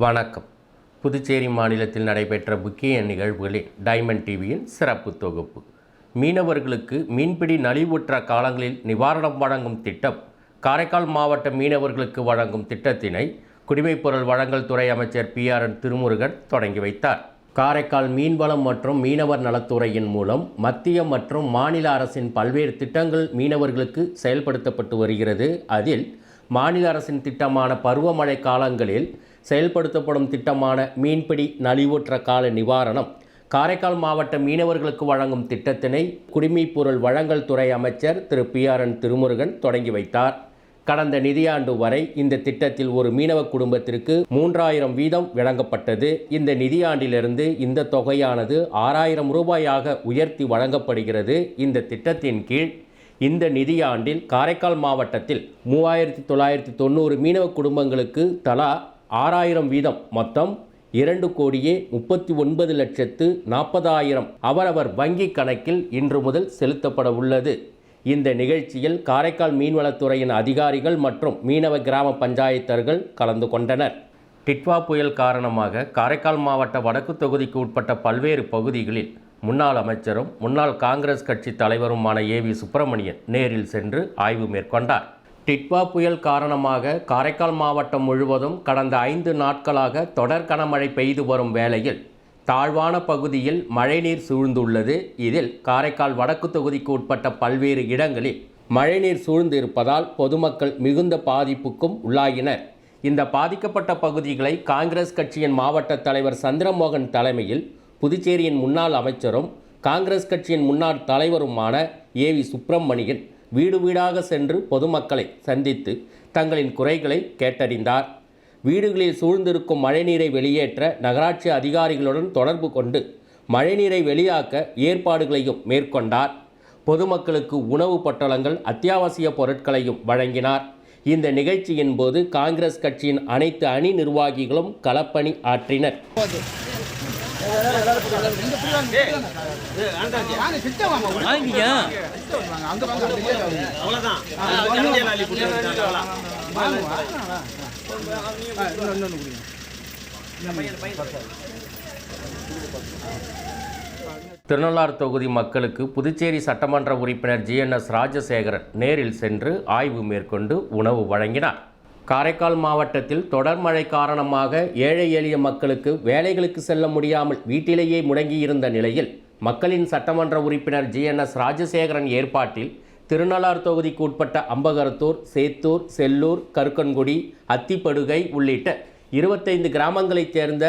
வணக்கம். புதுச்சேரி மாநிலத்தில் நடைபெற்ற முக்கிய நிகழ்வுகளில் டைமண்ட் டிவியின் சிறப்பு தொகுப்பு. மீனவர்களுக்கு மீன்பிடி நலிவுற்ற காலங்களில் நிவாரணம் வழங்கும் திட்டம் காரைக்கால் மாவட்ட மீனவர்களுக்கு வழங்கும் திட்டத்தினை குடிமைப்பொருள் வழங்கல் துறை அமைச்சர் பி ஆர் என் திருமுருகன் தொடங்கி வைத்தார். காரைக்கால் மீன்வளம் மற்றும் மீனவர் நலத்துறையின் மூலம் மத்திய மற்றும் மாநில அரசின் பல்வேறு திட்டங்கள் மீனவர்களுக்கு செயல்படுத்தப்பட்டு வருகிறது. அதில் மாநில அரசின் திட்டமான பருவமழை காலங்களில் செயல்படுத்தப்படும் திட்டமான மீன்பிடி நலிவுற்ற கால நிவாரணம் காரைக்கால் மாவட்ட மீனவர்களுக்கு வழங்கும் திட்டத்தினை குடிமைப் பொருள் வழங்கல் துறை அமைச்சர் Thiru P R N Thirumurugan தொடங்கி வைத்தார். கடந்த நிதியாண்டு வரை இந்த திட்டத்தில் ஒரு மீனவ குடும்பத்திற்கு மூன்றாயிரம் வீதம் வழங்கப்பட்டது. இந்த நிதியாண்டிலிருந்து இந்த தொகையானது ஆறாயிரம் ரூபாயாக உயர்த்தி வழங்கப்படுகிறது. இந்த திட்டத்தின் கீழ் இந்த நிதியாண்டில் காரைக்கால் மாவட்டத்தில் மூவாயிரத்தி தொள்ளாயிரத்தி தொண்ணூறு மீனவ குடும்பங்களுக்கு தலா ஆறாயிரம் வீதம் மொத்தம் இரண்டு கோடியே முப்பத்தி ஒன்பது லட்சத்து நாற்பதாயிரம் அவரவர் வங்கி கணக்கில் இன்று முதல் செலுத்தப்பட உள்ளது. இந்த நிகழ்ச்சியில் காரைக்கால் மீன்வளத்துறையின் அதிகாரிகள் மற்றும் மீனவ கிராம பஞ்சாயத்தர்கள் கலந்து கொண்டனர். டிட்வா புயல் காரணமாக காரைக்கால் மாவட்ட வடக்கு தொகுதிக்கு உட்பட்ட பல்வேறு பகுதிகளில் முன்னாள் அமைச்சரும் முன்னாள் காங்கிரஸ் கட்சி தலைவருமான ஏ வி சுப்பிரமணியன் நேரில் சென்று ஆய்வு மேற்கொண்டார். டிட்வா புயல் காரணமாக காரைக்கால் மாவட்டம் முழுவதும் கடந்த ஐந்து நாட்களாக தொடர் கனமழை பெய்து வரும் வேளையில் தாழ்வான பகுதியில் மழைநீர் சூழ்ந்துள்ளது. இதில் காரைக்கால் வடக்கு தொகுதிக்கு உட்பட்ட பல்வேறு இடங்களில் மழைநீர் சூழ்ந்து இருப்பதால் பொதுமக்கள் மிகுந்த பாதிப்புக்கும் உள்ளாகினர் இந்த பாதிக்கப்பட்ட பகுதிகளை காங்கிரஸ் கட்சியின் மாவட்ட தலைவர் சந்திரமோகன் தலைமையில் புதுச்சேரியின் முன்னாள் அமைச்சரும் காங்கிரஸ் கட்சியின் முன்னாள் தலைவருமான ஏ வி சுப்பிரமணியன் வீடு வீடாக சென்று பொதுமக்களை சந்தித்து தங்களின் குறைகளை கேட்டறிந்தார். வீடுகளில் சூழ்ந்திருக்கும் மழைநீரை வெளியேற்ற நகராட்சி அதிகாரிகளுடன் தொடர்பு கொண்டு மழைநீரை வெளியாக்க ஏற்பாடுகளையும் மேற்கொண்டார். பொதுமக்களுக்கு உணவு பொட்டலங்கள் அத்தியாவசிய பொருட்களையும் வழங்கினார். இந்த நிகழ்ச்சியின் போது காங்கிரஸ் கட்சியின் அனைத்து அணி நிர்வாகிகளும் களப்பணி ஆற்றினர். திருநள்ளாறு தொகுதி மக்களுக்கு புதுச்சேரி சட்டமன்ற உறுப்பினர் ஜிஎன்எஸ் ராஜசேகரன் நேரில் சென்று ஆய்வு மேற்கொண்டு உணவு வழங்கினார். காரைக்கால் மாவட்டத்தில் தொடர் மழை காரணமாக ஏழை எளிய மக்களுக்கு வேலைகளுக்கு செல்ல முடியாமல் வீட்டிலேயே முடங்கியிருந்த நிலையில் மக்களின் சட்டமன்ற உறுப்பினர் ஜிஎன்எஸ் ராஜசேகரன் ஏற்பாட்டில் திருநள்ளார் தொகுதிக்கு உட்பட்ட அம்பகரத்தூர் சேத்தூர் செல்லூர் கருக்கன்குடி அத்திப்படுகை உள்ளிட்ட இருபத்தைந்து கிராமங்களைச் சேர்ந்த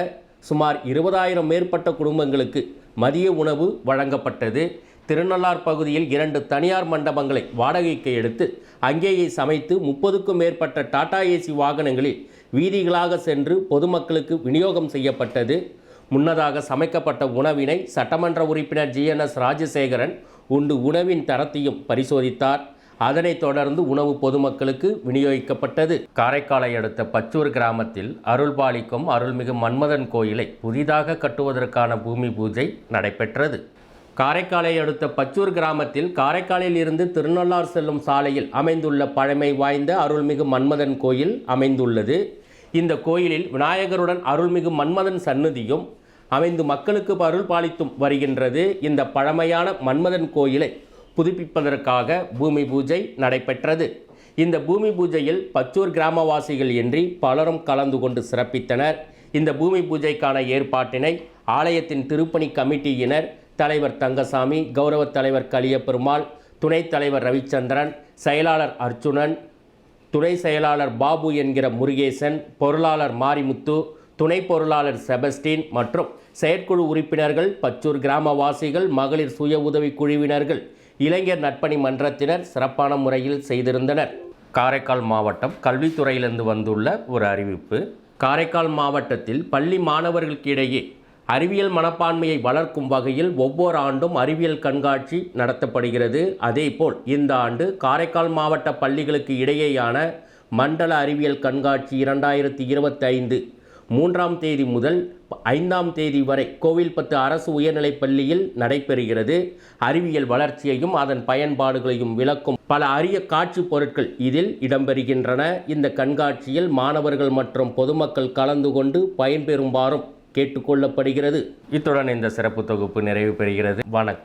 சுமார் இருபதாயிரம் மேற்பட்ட குடும்பங்களுக்கு மதிய உணவு வழங்கப்பட்டது. திருநள்ளார் பகுதியில் இரண்டு தனியார் மண்டபங்களை வாடகைக்கு எடுத்து அங்கேயே சமைத்து முப்பதுக்கும் மேற்பட்ட டாடா ஏசி வாகனங்களில் வீதிகளாக சென்று பொதுமக்களுக்கு விநியோகம் செய்யப்பட்டது. முன்னதாக சமைக்கப்பட்ட உணவினை சட்டமன்ற உறுப்பினர் ஜிஎன்எஸ் ராஜசேகரன் உண்டு உணவின் தரத்தையும் பரிசோதித்தார். அதனைத் தொடர்ந்து உணவு பொதுமக்களுக்கு விநியோகிக்கப்பட்டது. காரைக்காலை அடுத்த பச்சூர் கிராமத்தில் அருள்பாலிக்கும் அருள்மிகு மன்மதன் கோயிலை புதிதாக கட்டுவதற்கான பூமி பூஜை நடைபெற்றது. காரைக்காலை அடுத்த பச்சூர் கிராமத்தில் காரைக்காலில் இருந்து திருநள்ளார் செல்லும் சாலையில் அமைந்துள்ள பழமை வாய்ந்த அருள்மிகு மன்மதன் கோயில் அமைந்துள்ளது. இந்த கோயிலில் விநாயகருடன் அருள்மிகு மன்மதன் சன்னதியும் அமைந்து மக்களுக்கு அருள் பாலித்தும் வருகின்றது. இந்த பழமையான மன்மதன் கோயிலை புதுப்பிப்பதற்காக பூமி பூஜை நடைபெற்றது. இந்த பூமி பூஜையில் பச்சூர் கிராமவாசிகள் இன்றி பலரும் கலந்து கொண்டு சிறப்பித்தனர். இந்த பூமி பூஜைக்கான ஏற்பாட்டினை ஆலயத்தின் திருப்பணி கமிட்டியினர் தலைவர் தங்கசாமி கௌரவ தலைவர் கலியபெருமாள் துணைத் தலைவர் ரவிச்சந்திரன் செயலாளர் அர்ச்சுனன் துணை செயலாளர் பாபு என்கிற முருகேசன் பொருளாளர் மாரிமுத்து துணை பொருளாளர் செபஸ்டின் மற்றும் செயற்குழு உறுப்பினர்கள் பச்சூர் கிராமவாசிகள் மகளிர் சுய உதவி குழுவினர்கள் இளைஞர் நட்பணி மன்றத்தினர் சிறப்பான முறையில் செய்திருந்தனர். காரைக்கால் மாவட்டம் கல்வித்துறையிலிருந்து வந்துள்ள ஒரு அறிவிப்பு. காரைக்கால் மாவட்டத்தில் பள்ளி மாணவர்களுக்கிடையே அறிவியல் மனப்பான்மையை வளர்க்கும் வகையில் ஒவ்வொரு ஆண்டும் அறிவியல் கண்காட்சி நடத்தப்படுகிறது. அதேபோல் இந்த ஆண்டு காரைக்கால் மாவட்ட பள்ளிகளுக்கு இடையேயான மண்டல அறிவியல் கண்காட்சி இரண்டாயிரத்தி இருபத்தைந்து மூன்றாம் தேதி முதல் ஐந்தாம் தேதி வரை கோவில்பத்து அரசு உயர்நிலைப் பள்ளியில் நடைபெறுகிறது. அறிவியல் வளர்ச்சியையும் அதன் பயன்பாடுகளையும் விளக்கும் பல அரிய காட்சி பொருட்கள் இதில் இடம்பெறுகின்றன. இந்த கண்காட்சியில் மாணவர்கள் மற்றும் பொதுமக்கள் கலந்து கொண்டு பயன்பெறுமாறும் கேட்டுக்கொள்ளப்படுகிறது. இத்துடன் இந்த சிறப்பு தொகுப்பு நிறைவு பெறுகிறது. வணக்கம்.